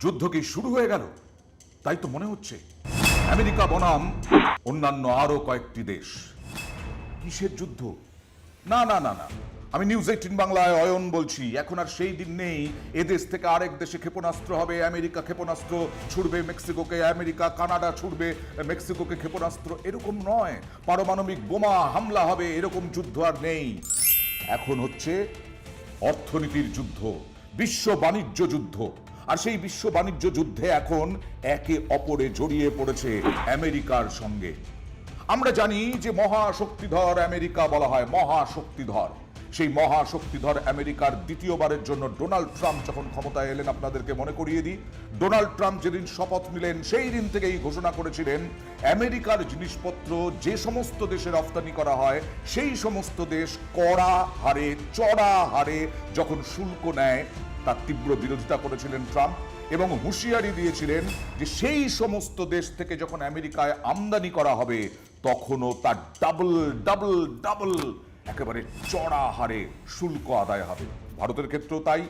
যুদ্ধ কি শুরু হয়ে গেল? তাই তো মনে হচ্ছে। আমেরিকা বনাম, অন্যান্য আরও কয়েকটি দেশ। কিসের যুদ্ধ? না না না না। আমি নিউজ এইটিন বাংলায় অয়ন বলছি। এখন আর সেই দিন নেই। এদেশ থেকে আরেক দেশে ক্ষেপণাস্ত্র হবে। আমেরিকা ক্ষেপণাস্ত্র ছুড়বে, মেক্সিকোকে আমেরিকা, কানাডা ছুড়বে, মেক্সিকোকে ক্ষেপণাস্ত্র এরকম নয়। পারমাণবিক বোমা হামলা হবে, এরকম যুদ্ধ আর নেই। এখন হচ্ছে অর্থনীতির যুদ্ধ, বিশ্ব বাণিজ্য যুদ্ধ। আর সেই বিশ্ব বাণিজ্য যুদ্ধে এখন একে অপরে জড়িয়ে পড়েছে আমেরিকার সঙ্গে। আমরা জানি যে মহাশক্তিধর আমেরিকা বলা হয় মহাশক্তিধর। সেই মহাশক্তিধর আমেরিকার দ্বিতীয়বারের জন্য ডোনাল্ড ট্রাম্প যখন ক্ষমতায় এলেন, আপনাদেরকে মনে করিয়ে দিই, ডোনাল্ড ট্রাম্প যেদিন শপথ নিলেন, সেই দিন থেকেই ঘোষণা করেছিলেন, আমেরিকার জিনিসপত্র যে সমস্ত দেশে রপ্তানি করা হয়, সেই সমস্ত দেশ কড়া হারে, চড়া হারে যখন শুল্ক নেয় তার তীব্র বিরোধিতা করেছিলেন ট্রাম্প এবং হুঁশিয়ারি দিয়েছিলেন যে সেই সমস্ত দেশ থেকে যখন আমেরিকায় আমদানি করা হবে, তখনও তার ডাবল ডাবল ডাবল একেবারে চড়া হারে শুল্ক আদায় হবে। ভারতের ক্ষেত্রেও তাই।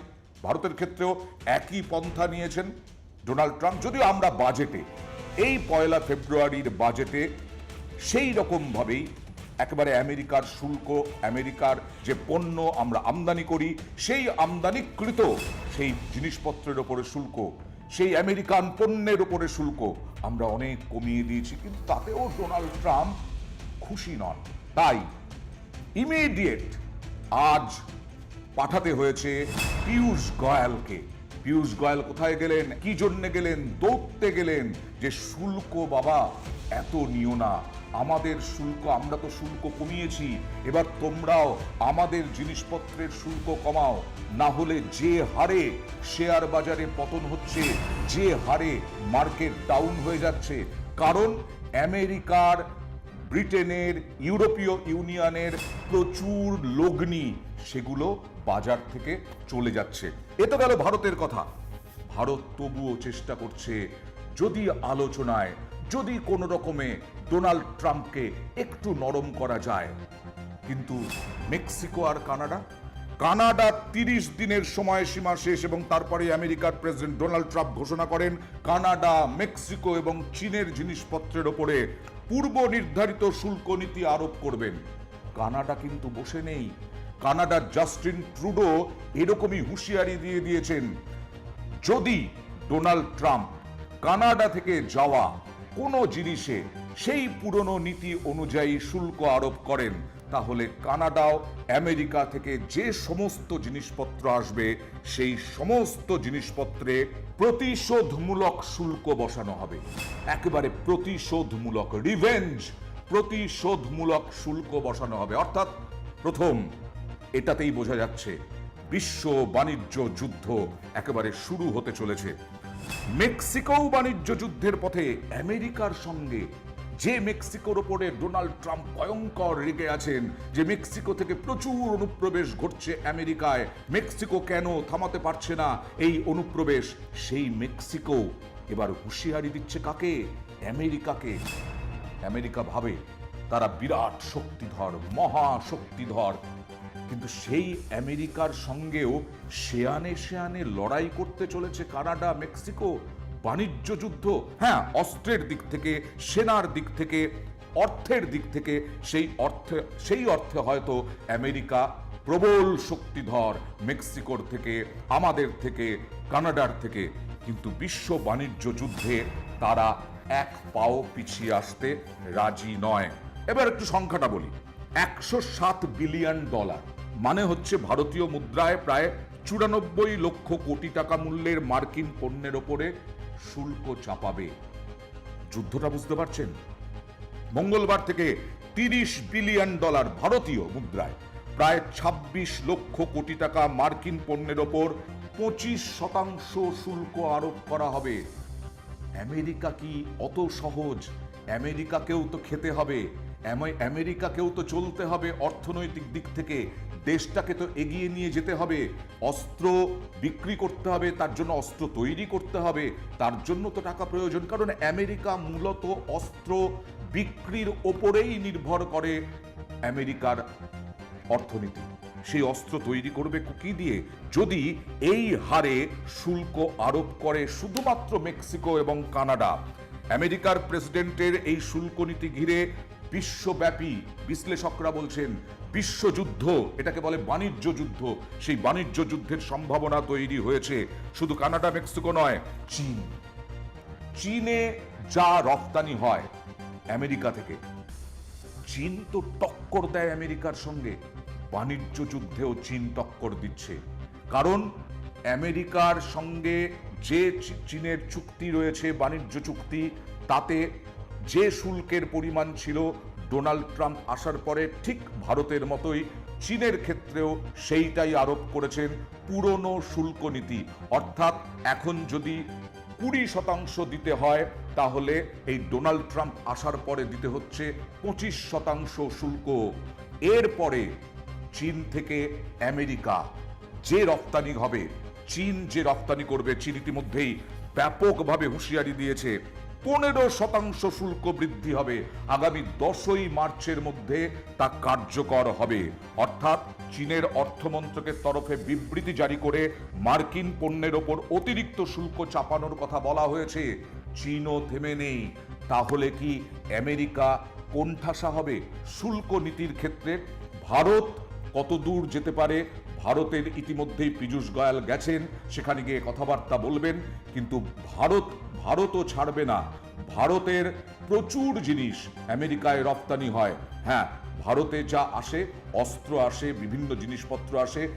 ভারতের ক্ষেত্রেও একই পন্থা নিয়েছেন ডোনাল্ড ট্রাম্প। যদিও আমরা বাজেটে, এই পয়লা ফেব্রুয়ারির বাজেটে সেই রকমভাবেই একেবারে আমেরিকার শুল্ক, আমেরিকার যে পণ্য আমরা আমদানি করি, সেই আমদানিকৃত সেই জিনিসপত্রের ওপরে শুল্ক, সেই আমেরিকান পণ্যের ওপরে শুল্ক আমরা অনেক কমিয়ে দিয়েছি, কিন্তু তাতেও ডোনাল্ড ট্রাম্প খুশি নন। তাই ইমিডিয়েট আজ পাঠাতে হয়েছে পীয়ূষ গোয়ালকে। পীয়ূষ গোয়াল কোথায় গেলেন? কি জন্যে গেলেন? দৌড়তে গেলেন? যে শুল্ক বাবা, এত নিও না। আমাদের শুল্ক, আমরা তো শুল্ক কমিয়েছি। এবার তোমরাও আমাদের জিনিসপত্রের শুল্ক কমাও। না হলে যে হারে শেয়ার বাজারে পতন হচ্ছে, যে হারে মার্কেট ডাউন হয়ে যাচ্ছে, কারণ আমেরিকার, ব্রিটেনের, ইউরোপীয় ইউনিয়নের প্রচুর লগ্নি সেগুলো বাজার থেকে চলে যাচ্ছে। এ তো গেল ভারতের কথা। ভারত তবুও চেষ্টা করছে, যদি আলোচনায় যদি কোনো রকমে ডোনাল্ড ট্রাম্পকে একটু নরম করা যায়, কিন্তু মেক্সিকো আর কানাডা? কানাডা তিরিশ দিনের সময়সীমা শেষ এবং তারপরে আমেরিকার প্রেসিডেন্ট ডোনাল্ড ট্রাম্প ঘোষণা করেন, কানাডা, মেক্সিকো এবং চীনের জিনিসপত্রের ওপরে পূর্ব নির্ধারিত শুল্ক নীতি আরোপ করবেন। কানাডা কিন্তু বসে নেই। কানাডার জাস্টিন ট্রুডো এরকমই হুঁশিয়ারি দিয়ে দিয়েছেন, যদি ডোনাল্ড ট্রাম্প কানাডা থেকে যাওয়া কোনো জিনিসে সেই পুরনো নীতি অনুযায়ী শুল্ক আরোপ করেন, তাহলে কানাডাও আমেরিকা থেকে যে সমস্ত জিনিসপত্র আসবে, সেই সমস্ত জিনিসপত্রে প্রতিশোধমূলক শুল্ক বসানো হবে। একেবারে প্রতিশোধমূলক রিভেঞ্জ প্রতিশোধমূলক শুল্ক বসানো হবে। অর্থাৎ প্রথম, এটাতেই বোঝা যাচ্ছে, বিশ্ব বাণিজ্য যুদ্ধ একেবারে শুরু হতে চলেছে। মেক্সিকো বাণিজ্য যুদ্ধের পথে আমেরিকার সঙ্গে। যে মেক্সিকোর ওপরে ডোনাল্ড ট্রাম্প ভয়ঙ্কর রেগে আছেন, যে মেক্সিকো থেকে প্রচুর অনুপ্রবেশ ঘটছে আমেরিকায়, মেক্সিকো কেন থামাতে পারছে না এই অনুপ্রবেশ? সেই মেক্সিকো এবার হুঁশিয়ারি দিচ্ছে কাকে? আমেরিকাকে। আমেরিকা ভাবে তারা বিরাট শক্তিধর, মহা শক্তিধর কিন্তু সেই আমেরিকার সঙ্গেও শেয়ানে শেয়ানে লড়াই করতে চলেছে কানাডা, মেক্সিকো, বাণিজ্য যুদ্ধ। হ্যাঁ অস্ত্রের দিক থেকে, সেনার দিক থেকে, অর্থের দিক থেকে সেই অর্থে সেই অর্থে হয়তো আমেরিকা প্রবল শক্তিধর মেক্সিকোর থেকে, আমাদের থেকে, কানাডার থেকে। কিন্তু বিশ্ব বাণিজ্য যুদ্ধে তারা এক পাও পিছিয়ে আসতে রাজি নয়। এবার একটু সংখ্যাটা বলি। একশো সাত বিলিয়ন ডলার। মানে হচ্ছে ভারতীয় মুদ্রায় প্রায় চুরানব্বই লক্ষ কোটি টাকা মূল্যের মার্কিন পণ্যের ওপরে শুল্ক চাপাবে। যুদ্ধটা বুঝতে পারছেন? মঙ্গলবার থেকে তিরিশ বিলিয়ন ডলার ভারতীয় মুদ্রায় প্রায় ২৬ লক্ষ কোটি টাকা মার্কিন পণ্যের ওপর পঁচিশ শতাংশ শুল্ক আরোপ করা হবে। আমেরিকা কি অত সহজ? আমেরিকাকেও তো খেতে হবে। আমেরিকাকেও তো চলতে হবে অর্থনৈতিক দিক থেকে। দেশটাকে তো এগিয়ে নিয়ে যেতে হবে। অস্ত্র বিক্রি করতে হবে, তার জন্য অস্ত্র তৈরি করতে হবে, তার জন্য তো টাকা প্রয়োজন। কারণ আমেরিকা মূলত অস্ত্র বিক্রির ওপরেই নির্ভর করে আমেরিকার অর্থনীতি। সেই অস্ত্র তৈরি করবে কি দিয়ে? যদি এই হারে শুল্ক আরোপ করে শুধুমাত্র মেক্সিকো এবং কানাডা, আমেরিকার প্রেসিডেন্টের এই শুল্ক নীতি ঘিরে বিশ্বব্যাপী বিশ্লেষকরা বলছেন, বিশ্বযুদ্ধ, এটাকে বলে বাণিজ্য যুদ্ধ, সেই বাণিজ্য যুদ্ধের সম্ভাবনা তৈরি হয়েছে। শুধু কানাডা, মেক্সিকো নয়, চীন। চীনে যা রপ্তানি হয় আমেরিকা থেকে, চীন তো টক্কর দেয় আমেরিকার সঙ্গে। বাণিজ্য যুদ্ধেও চীন টক্কর দিচ্ছে। কারণ আমেরিকার সঙ্গে যে চীনের চুক্তি রয়েছে, বাণিজ্য চুক্তি, তাতে যে শুল্কের পরিমাণ ছিল, ডোনাল্ড ট্রাম্প আসার পরে ঠিক ভারতের মতোই চীনের ক্ষেত্রেও সেইটাই আরোপ করেছেন পুরনো শুল্ক নীতি। অর্থাৎ এখন যদি কুড়ি শতাংশ দিতে হয়, তাহলে এই ডোনাল্ড ট্রাম্প আসার পরে দিতে হচ্ছে পঁচিশ শতাংশ শুল্ক। এরপরে চীন থেকে আমেরিকা যে রপ্তানি হবে, চীন যে রপ্তানি করবে, চীন ইতিমধ্যেই ব্যাপকভাবে হুঁশিয়ারি দিয়েছে। পনেরো শতাংশ শুল্ক বৃদ্ধি হবে। আগামী দশই মার্চের মধ্যে তা কার্যকর হবে। অর্থাৎ চীনের অর্থমন্ত্রকের তরফে বিবৃতি জারি করে মার্কিন পণ্যের ওপর অতিরিক্ত শুল্ক চাপানোর কথা বলা হয়েছে। চীনও থেমে নেই। তাহলে কি আমেরিকা কোণঠাসা হবে? শুল্ক নীতির ক্ষেত্রে ভারত কত দূর যেতে পারে? ভারতের ইতিমধ্যেই পীযূষ গোয়াল গেছেন, সেখানে গিয়ে কথাবার্তা বলবেন। কিন্তু ভারত ভারতও ছাড়বে না। ভারতের প্রচুর জিনিস আমেরিকায় রপ্তানি হয়। হ্যাঁ ভারতে যা আসে, অস্ত্র আসে, বিভিন্ন জিনিসপত্র আসে,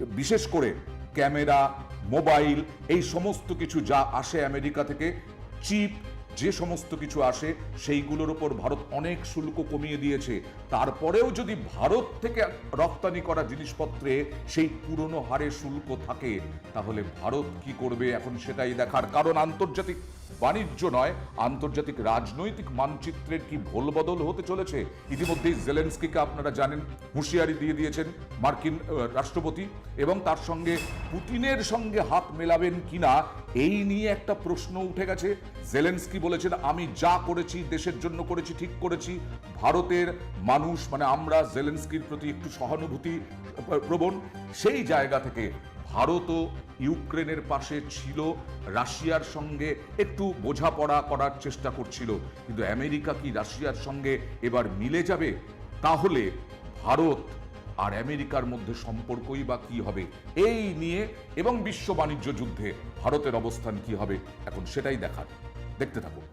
বিশেষ করে ক্যামেরা, মোবাইল, এই সমস্ত কিছু যা আসে আমেরিকা থেকে, চিপ যে সমস্ত কিছু আসে, সেইগুলোর ওপর ভারত অনেক শুল্ক কমিয়ে দিয়েছে। তারপরেও যদি ভারত থেকে রপ্তানি করা জিনিসপত্রে সেই পুরনো হারে শুল্ক থাকে, তাহলে ভারত কি করবে এখন সেটাই দেখার কারণ আন্তর্জাতিক বাণিজ্য নয়, আন্তর্জাতিক রাজনৈতিক মানচিত্রের কি ভোলবদল হতে চলেছে? ইতিমধ্যেই জেলেন্সকিকে আপনারা জানেন, হুঁশিয়ারি দিয়ে দিয়েছেন মার্কিন রাষ্ট্রপতি এবং তার সঙ্গে পুতিনের সঙ্গে হাত মেলাবেন কিনা, এই নিয়ে একটা প্রশ্ন উঠে গেছে। জেলেন্সকি বলেছেন, আমি যা করেছি, দেশের জন্য করেছি, ঠিক করেছি। ভারতের মানুষ মানে আমরা জেলেন্সকির প্রতি একটু সহানুভূতি প্রবণ, সেই জায়গা থেকে ভারতও ইউক্রেনের পাশে ছিল, রাশিয়ার সঙ্গে একটু বোঝাপড়া করার চেষ্টা করছিল। কিন্তু আমেরিকা কি রাশিয়ার সঙ্গে এবার মিলে যাবে? তাহলে ভারত আর আমেরিকার মধ্যে সম্পর্কই বা কি হবে? এই নিয়ে এবং বিশ্ব বাণিজ্য যুদ্ধে ভারতের অবস্থান কি হবে? এখন সেটাই দেখার। দেখতে থাকুন।